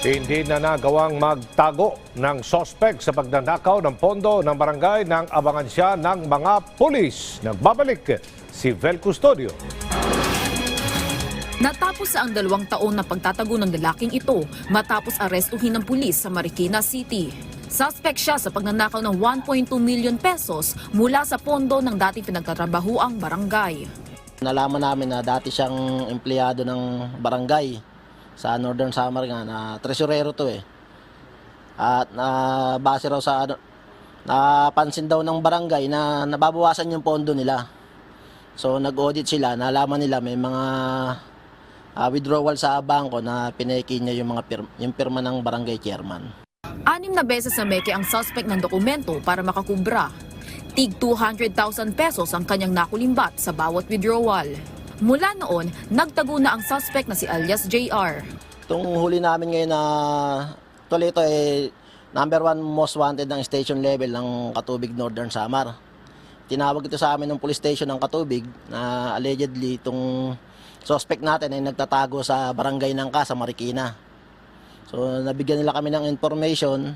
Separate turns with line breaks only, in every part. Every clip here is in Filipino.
Hindi na nagawang magtago ng sospek sa pagnanakaw ng pondo ng barangay nang abangan siya ng mga pulis. Nagbabalik si Vel Custodio.
Natapos ang dalawang taon na pagtatago ng lalaking ito matapos arestuhin ng pulis sa Marikina City. Suspect siya sa pagnanakaw ng 1.2 million pesos mula sa pondo ng dating pinagtatrabahuang barangay.
Nalaman namin na dati siyang empleyado ng barangay sa Northern Samar nga na tresurero to eh. At na base raw sa ano, napansin daw ng barangay na nababawasan yung pondo nila. So nag-audit sila, nalaman nila may mga ah, withdrawal sa bangko na pineki niya yung mga pir- yung pirma ng barangay chairman.
Anim na beses na meke ang suspect ng dokumento para makakubra. Tig 200,000 pesos ang kanyang nakulimbat sa bawat withdrawal. Mula noon, nagtago na ang suspect na si alias JR.
Itong huli namin ngayon na tuloy ito eh, number one most wanted ng station level ng Katubig Northern Samar. Tinawag ito sa amin ng police station ng Katubig na allegedly itong suspect natin ay nagtatago sa barangay ng Ka sa Marikina. So nabigyan nila kami ng information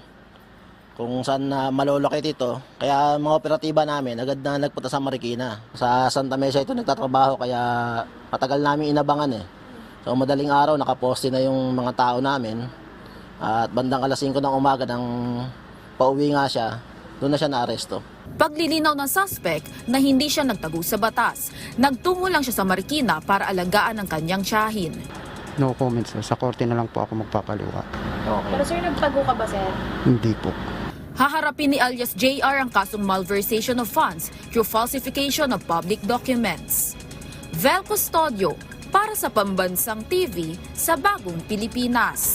kung saan na malolocate ito. Kaya mga operatiba namin agad na nagpunta sa Marikina. Sa Santa Mesa ito nagtatrabaho kaya matagal namin inabangan eh. So madaling araw nakaposte na yung mga tao namin. At bandang alas 5 ng umaga nang pauwi nga siya, doon na siya naaresto.
Paglilinaw ng suspect na hindi siya nagtago sa batas, nagtungo lang siya sa Marikina para alagaan ang kanyang tiyahin.
No comment sir. Sa korte na lang po ako magpapaliwa.
Pero sir, nagtago ka ba, sir?
Hindi po.
Haharapin ni alias JR ang kasong malversation of funds through falsification of public documents. Vel Custodio para sa Pambansang TV sa Bagong Pilipinas.